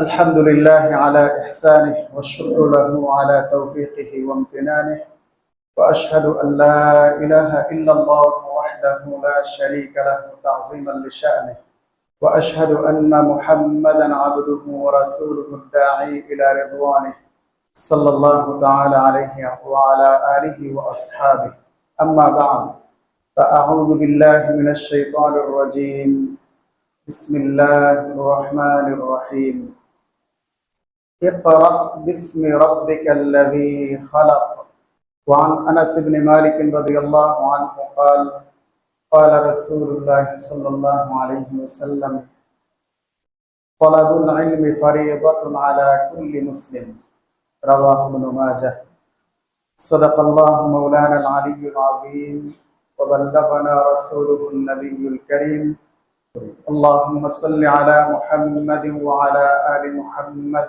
الحمد لله على إحسانه والشكر له على توفيقه وامتنانه وأشهد أن لا إله إلا الله وحده لا شريك له تعظيما لشأنه وأشهد أن محمدا عبده ورسوله الداعي إلى رضوانه صلى الله تعالى عليه وعلى آله وأصحابه. أما بعد فأعوذ بالله من الشيطان الرجيم. بسم الله الرحمن الرحيم. اقرأ باسم ربك الذي خلق. وعن أنس بن مالك رضي الله عنه قال قال رسول الله صلى الله عليه وسلم طلب العلم فريضة على كل مسلم. رواه ابن ماجه. صدق الله مولانا العلي العظيم وبلغنا رسوله النبي الكريم. اللهم صل على محمد وعلى آل محمد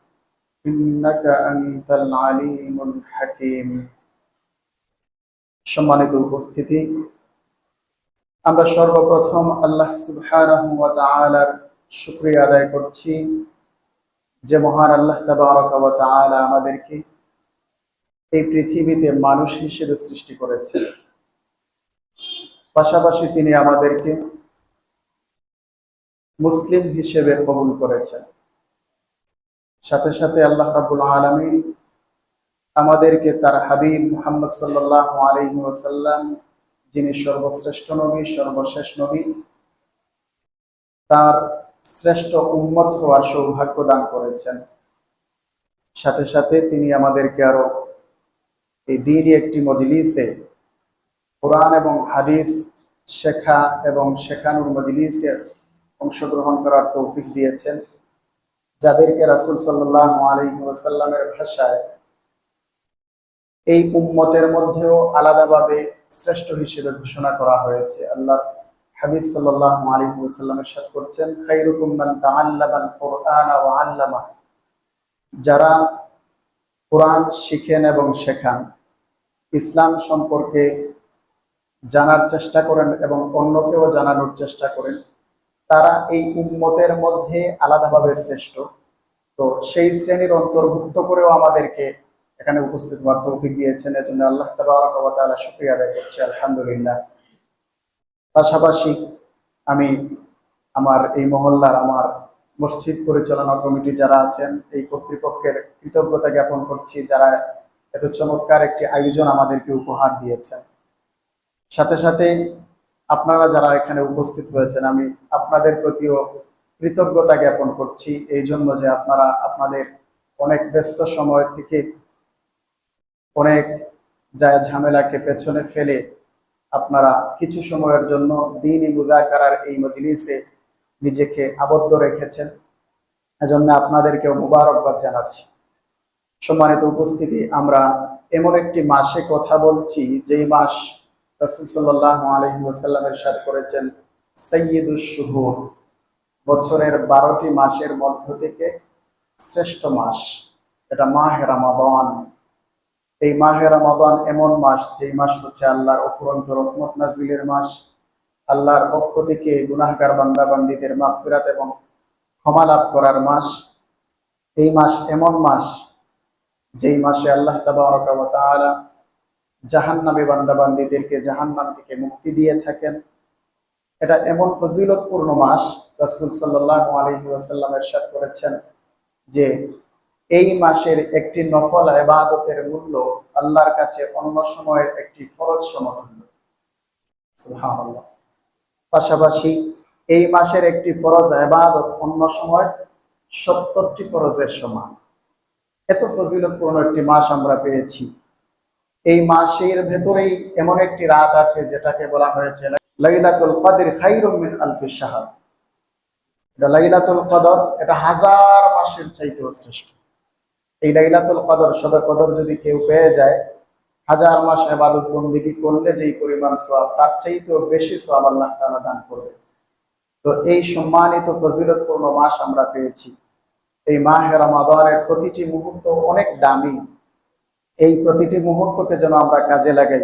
إنك أنت العليم الحكيم সম্মানিত উপস্থিতি আমরা সর্বপ্রথম আল্লাহ সুবহানাহু ওয়া তাআলার শুকরিয়া আদায় করছি যে মহান আল্লাহ তাবারক ওয়া তাআলা আমাদেরকে এই পৃথিবীতে মানুষ হিসেবে সৃষ্টি করেছেন পাশাপাশি তিনি আমাদেরকে মুসলিম হিসেবে কবুল করেছেন সাথে সাথে আল্লাহ রাবুল আলামিন আমাদেরকে তার হাবিব মুহাম্মদ সাল্লাল্লাহু আলাইহি ওয়াসাল্লাম, যিনি সর্বশ্রেষ্ঠ নবী, সর্বশেষ নবী, তার শ্রেষ্ঠ উন্মত হওয়ার সৌভাগ্য দান করেছেন। সাথে সাথে তিনি আমাদেরকে আরও এই দিনই একটি মজলিসে কোরআন এবং হাদিস শেখা এবং শেখানোর মজলিসে অংশগ্রহণ করার তৌফিক দিয়েছেন। যাদেরকে রাসূল সাল্লাল্লাহু আলাইহি ওয়াসাল্লামের ভাষায় এই উম্মতের মধ্যেও আলাদাভাবে শ্রেষ্ঠ হিসেবে ঘোষণা করা হয়েছে। আল্লাহ হাবিব সাল্লাল্লাহু আলাইহি ওয়াসাল্লাম ইরশাদ করছেন খায়রুকুম মান তাআল্লামাল কুরআনা আল্লামা। যারা কোরআন শিখেন এবং শেখান, ইসলাম সম্পর্কে জানার চেষ্টা করেন এবং অন্যকেও জানানোর চেষ্টা করেন তারা এই উম্মতের মধ্যে আলাদাভাবে শ্রেষ্ঠ। তো সেই শ্রেণির অন্তর্ভুক্ত করেও আমাদেরকে এখানে উপস্থিত হওয়ার তৌফিক দিয়েছেন। এজন্য আল্লাহ তাআলা শুকরিয়া আদায় করছি, আলহামদুলিল্লাহ। পাশাপাশি আমি আমার এই মহল্লার, আমার মসজিদ পরিচালনা কমিটি যারা আছেন, এই কর্তৃপক্ষের কৃতজ্ঞতা জ্ঞাপন করছি, যারা এত চমৎকার একটি আয়োজন আমাদেরকে উপহার দিয়েছেন। সাথে সাথে আপনারা যারা এখানে উপস্থিত হয়েছেন, আমি আপনাদের প্রতিও কৃতজ্ঞতা জ্ঞাপন করছি। এই জন্য যে আপনারা আপনাদের অনেক ব্যস্ত সময় থেকে অনেক যা ঝামেলাকে পেছনে ফেলে আপনারা কিছু সময়ের জন্য দিনই মুজাকারার এই মজলিসে নিজেকে আবদ্ধ রেখেছেন। এজন্য আপনাদেরকেও মুবারকবাদ জানাচ্ছি। সম্মানিত উপস্থিতি, আমরা এমন একটি মাসে কথা বলছি, যেই মাস রসুল সাল্লাহ আলহি ওসাল্লামের সাথে করেছেন শুহুর, বছরের বারোটি মাসের মধ্য থেকে শ্রেষ্ঠ মাস, এটা মাহে রামাদান। এই মাহে রামাদান এমন মাস, যেই মাস হচ্ছে আল্লাহর অফুরন্ত রহমত নাজিলের মাস। আল্লাহর পক্ষ থেকে গুনাহগার বান্দা বান্দিদের মাগফিরাত এবং ক্ষমা লাভ করার মাস। এই মাস এমন মাস, যেই মাসে আল্লাহ তাআলা জাহান্নামী বান্দা বান্দিদেরকে জাহান্নাম থেকে মুক্তি দিয়ে থাকেন। এটা এমন ফজিলতপূর্ণ মাস, রাসূল সাল্লাল্লাহু আলাইহি ওয়াসাল্লাম ইরশাদ করেছেন যে এই মাসের একটি নফল এবাদতের মূল্য আল্লাহর কাছে অন্য সময়ের একটি ফরজ সমতুল্য। পাশাপাশি এই মাসের একটি ফরজ এবাদত অন্য সময়ের সত্তরটি ফরজের সমান। এত ফজিলতপূর্ণ একটি মাস আমরা পেয়েছি। এই মাসের ভেতরেই এমন একটি রাত আছে যেটাকে বলা হয়েছে লাইলাতুল কদর খায়রুম মিন আলফি শাহর। এটা লাইলাতুল কদর, এটা হাজার মাসের চাইতেও শ্রেষ্ঠ। এই লাইলাতুল কদর, সবে কদর যদি কেউ পেয়ে যায়, হাজার মাস এবাদত বন্দিগি করলে যেই পরিমাণ সোয়াব তার চাইতেও বেশি সোয়াব আল্লাহ তাআলা দান করবে তো এই সম্মানিত ফজিলতপূর্ণ মাস আমরা পেয়েছি। এই মাহে রমাদানের প্রতিটি মুহূর্ত অনেক দামি। এই প্রতিটি মুহূর্তকে যেন আমরা কাজে লাগাই।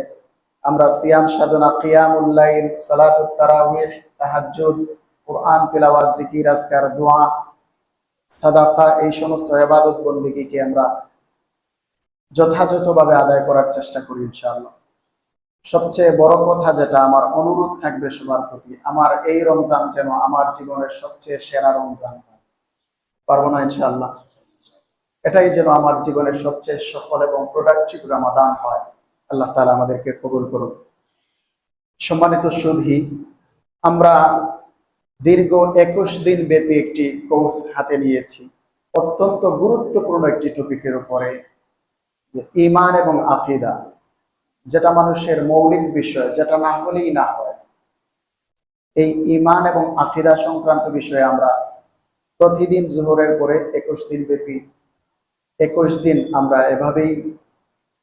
আমরা সিয়াম সাধনা কিয়ামুল্লাইল সালাতুত তারাবিহ তাহাজ্জুদ, কোরআন, তিলাওয়াত জিকির আজকার, দোয়া, সাদাকা, এই সমস্ত ইবাদত বন্দিগিকে আমরা যথাযথভাবে আদায় করার চেষ্টা করি ইনশাআল্লাহ। সবচেয়ে বড় কথা যেটা আমার অনুরোধ থাকবে সবার প্রতি, আমার এই রমজান যেন আমার জীবনের সবচেয়ে সেরা রমজান হয়। পারব না ইনশাআল্লাহ। এটাই যেন আমার জীবনের সবচেয়ে সফল এবং প্রোডাক্টিভ রমাদান হয়। আল্লাহ তাআলা আমাদেরকে কবুল করুন সম্মানিত সুধী, আমরা দীর্ঘ একুশ দিন ব্যাপী একটি কোর্স হাতে নিয়েছি। অত্যন্ত গুরুত্বপূর্ণ একটি টপিকের উপরে, যে ইমান এবং আকিদা, যেটা মানুষের মৌলিক বিষয়, যেটা না হলেই না হয়। এই ইমান এবং আকিদা সংক্রান্ত বিষয়ে আমরা প্রতিদিন জোহরের পরে একুশ দিন ব্যাপী একুশ দিন আমরা এভাবেই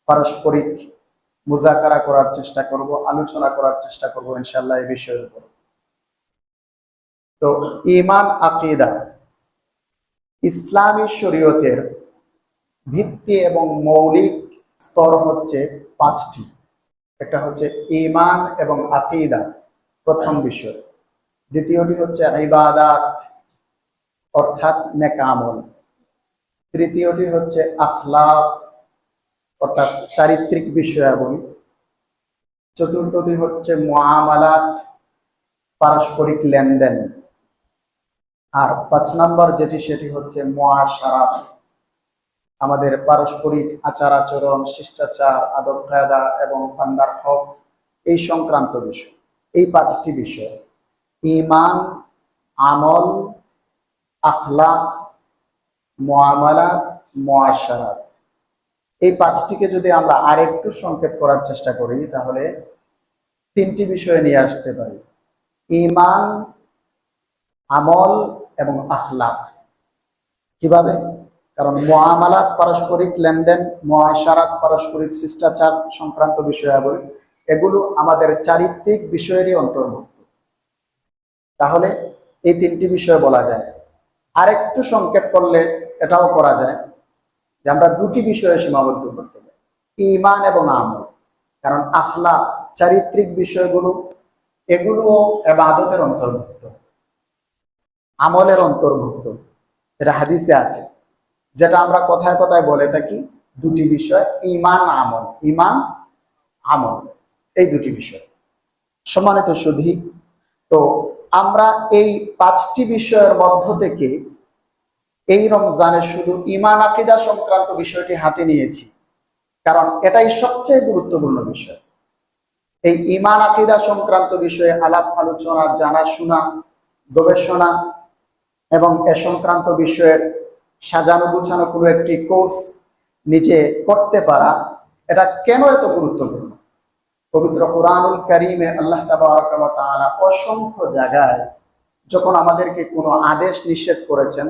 পারস্পরিক মুজাকারা করার চেষ্টা করব, আলোচনা করার চেষ্টা করব ইনশাল্লাহ এই বিষয়ের উপর। তো ইমান আকিদা, ইসলামী শরীয়তের ভিত্তি এবং মৌলিক স্তর হচ্ছে পাঁচটি। একটা হচ্ছে ইমান এবং আকিদা, প্রথম বিষয়। দ্বিতীয়টি হচ্ছে ইবাদাত, অর্থাৎ নেকামল তৃতীয়টি হচ্ছে আখলাক, অর্থাৎ চারিত্রিক বিষয় বিষয়াবলী চতুর্থটি হচ্ছে মুআমালাত, পারস্পরিক লেনদেন। আর পাঁচ নাম্বার যেটি, সেটি হচ্ছে মুআশারাত। আমাদের পারস্পরিক আচার আচরণ, শিষ্টাচার, আদব কায়দা এবং বান্দার হক, এই সংক্রান্ত বিষয়, এই পাঁচটি বিষয়। ইমান আমল, আখলাক মুআমালাত মুআশারাত এই পাঁচটিকে যদি আমরা আরেকটু সংক্ষেপ করার চেষ্টা করি, তাহলে তিনটি বিষয় নিয়ে আসতে পারি। ইমান আমল এবং আখলাক। কীভাবে? কারণ মহামালাত পারস্পরিক লেনদেন মহাসারাত পারস্পরিক শিষ্টাচার সংক্রান্ত বিষয়াবলী, এগুলো আমাদের চারিত্রিক বিষয়েরই অন্তর্ভুক্ত। তাহলে এই তিনটি বিষয় বলা যায়। আরেকটু সংক্ষেপ করলে এটাও করা যায় যে আমরা দুটি বিষয়ে সীমাবদ্ধ করতে পারি ইমান এবং আমল। কারণ আখলা চারিত্রিক বিষয়গুলো, এগুলোও এবাদতের অন্তর্ভুক্ত। আমলের অন্তর্ভুক্ত। এটা হাদিসে আছে। যেটা আমরা কথায় কথায় বলে থাকি, দুটি বিষয় ইমান আমল। ইমান আমল। এই দুটি বিষয়। সম্মানিত সুধী, তো আমরা এই পাঁচটি বিষয়ের মধ্য থেকে এই রমজানে শুধু ইমান আকিদা সংক্রান্ত বিষয়টি হাতে নিয়েছি। কারণ এটাই সবচেয়ে গুরুত্বপূর্ণ বিষয়। এই ইমান আকিদা সংক্রান্ত বিষয়ে আলাপ, আলোচনা, জানাশোনা, গবেষণা এবং এ সংক্রান্ত বিষয়ের সাজানো গুছানো কোনো একটি কোর্স নিজে করতে পারা, এটা কেন এত গুরুত্বপূর্ণ? পবিত্র কোরআনুল করিমে আল্লাহ তালা অসংখ্য জায়গায় যখন আমাদেরকে কোনো আদেশ নিষেধ করেছেন